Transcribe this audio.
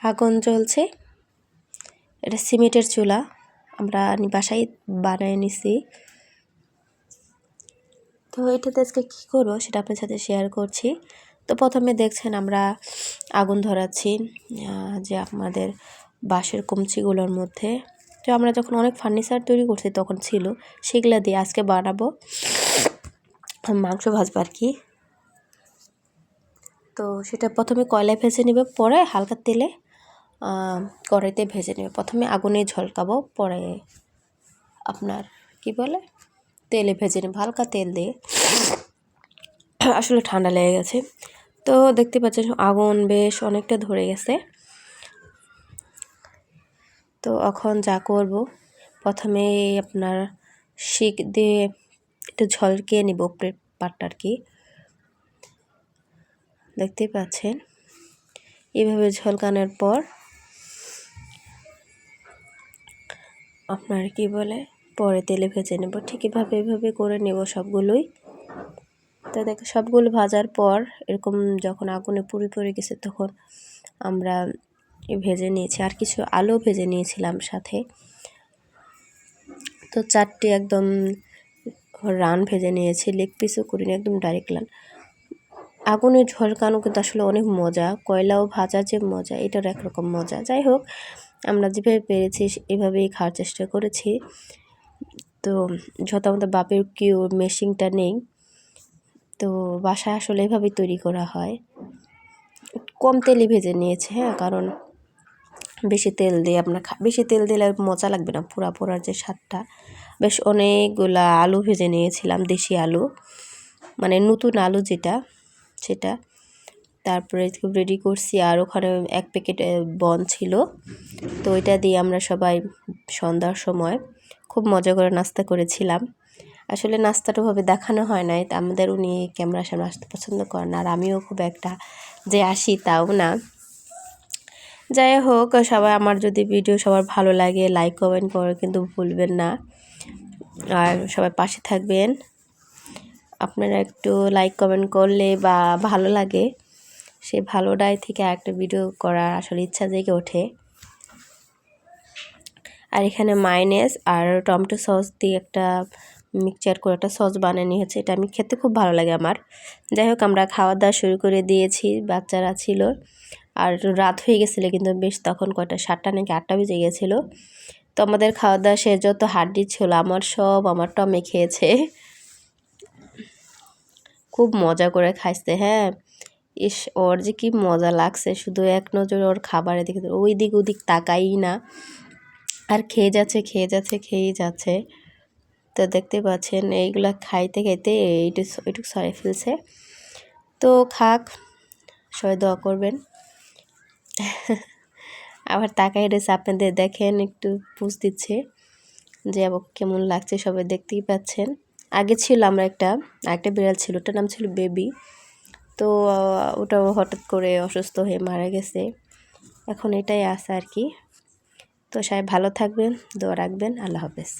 আগুন জ্বলছে। এটা সিমেন্টের চুলা। আমরা বাসায় বানিয়ে নিছি। তো এটাতে আজকে কী করব সেটা আপনার সাথে শেয়ার করছি। তো প্রথমে দেখছেন আমরা আগুন ধরাচ্ছি যে আমাদের বাঁশের কমচিগুলোর মধ্যে। তো আমরা যখন অনেক ফার্নিচার তৈরি করছি তখন ছিল, সেগুলো দিয়ে আজকে বানাবো। মাংস ভাজবো আর কি। তো সেটা প্রথমে কয়লায় ভেজে নেবে, পরে হালকা তেলে কড়াইতে ভেজে নেবে। প্রথমে আগুনে ঝলকাবো, পরে আপনার কি বলে? তেলে ভেজে নেব, হালকা তেল দিয়ে। আসলে ঠান্ডা লেগে গেছে। তো দেখতে পাচ্ছেন, আগুন বেশ অনেকটা ধরে গেছে। তো এখন যা করব, প্রথমে আপনার শিক দিয়ে একটু ঝলকে নিব পাটটা আর কি। দেখতে পাচ্ছেন, এভাবে ঝলকানোর পর আপনার কি বলে, পরে তেলে ভেজে নেব। ঠিক এভাবে এভাবে করে নেব সবগুলোই। তো দেখো, সবগুলো ভাজার পর এরকম যখন আগুনে পুড়ে, পড়ে গেছে তখন আমরা ভেজে নিয়েছি। আর কিছু আলু ভেজে নিয়েছিলাম সাথে। তো চারটি একদম রান ভেজে নিয়েছি লেগ পিসও করিনি, একদম ডাইরেক্ট লান আগুনে ঝলকানো কিন্তু আসলে অনেক মজা। কয়লাও ভাজা যে মজা এটার একরকম মজা। যাই হোক আমরা যেভাবে পেরেছি, এভাবেই খাওয়ার চেষ্টা করেছি। তো যত আমাদের বাপের কেউ মেশিনটা নেই, তো বাসায় আসলে এভাবেই তৈরি করা হয়। কম তেলই ভেজে নিয়েছে হ্যাঁ কারণ বেশি তেল দিয়ে আপনার বেশি তেল দিলে মজা লাগবে না, পোড়া পোড়ার যে স্বাদটা। বেশ অনেকগুলা আলু ভেজে নিয়েছিলাম, দেশি আলু মানে নতুন আলু যেটা, সেটা। তারপরে রেডি করছি। আর ওখানে এক প্যাকেট বন ছিল। তো ওইটা দিয়ে আমরা সবাই সন্ধ্যার সময় খুব মজা করে নাস্তা করেছিলাম। আসলে নাস্তাটা ভাবে দেখানো হয় নাই। তা আমাদের উনি ক্যামেরার সামনে আসতে পছন্দ করেন। আর আমিও খুব একটা যে আসি তাও না। যাই হোক, সবাই আমার যদি ভিডিও সবার ভালো লাগে লাইক কমেন্ট করে কিন্তু ভুলবেন না। আর সবাই পাশে থাকবেন। আপনারা একটু লাইক কমেন্ট করলে বা ভালো লাগে। সেই ভালোটাই থেকে একটা ভিডিও করার আসলে ইচ্ছা জেগে ওঠে। আর এখানে মাইনেস আর টমেটো সস দিয়ে একটা মিক্সচার করে একটা সস বানিয়ে নিয়েছে, এটা আমি খেতে খুব ভালো লাগে আমার। যাই হোক, আমরা খাওয়া দাওয়া শুরু করে দিয়েছি, বাচ্চারা ছিল। আর রাত হয়ে গেছিল কিন্তু বেশ তখন কয়টা, সাতটা নাকি আটটা বেজে গেছিল। তো আমাদের খাওয়া দাওয়া সে যত হাড্ডি ছিল, আমার সব আমার টমে খেয়েছে। খুব মজা করে খাইছে হ্যাঁ। ইস, ওর যে কি মজা লাগছে। শুধু এক নজর ওর খাবারের দিকে ওই দিক ওদিক তাকাই না। আর খেয়ে যাচ্ছে খেয়ে যাচ্ছে, খেয়েই যাচ্ছে। তো দেখতে পাচ্ছেন, এইগুলা খাইতে খাইতে এইটু এইটুকু সরে ফেলছে। তো খাক, সবাই দোয়া করবেন। আবার তাকাই রয়েছে আপনাদের, দেখেন একটু পুষ দিচ্ছে যে কেমন লাগছে সবাই দেখতেই পাচ্ছেন। আগে ছিল আমরা একটা একটা বিড়াল ছিল, ওটার নাম ছিল বেবি। তো ওটাও হঠাৎ করে অসুস্থ হয়ে মারা গেছে। এখন এটাই আছে আর কি। তো সবাই ভালো থাকবেন, দোয়া রাখবেন, আল্লাহ হাফেজ।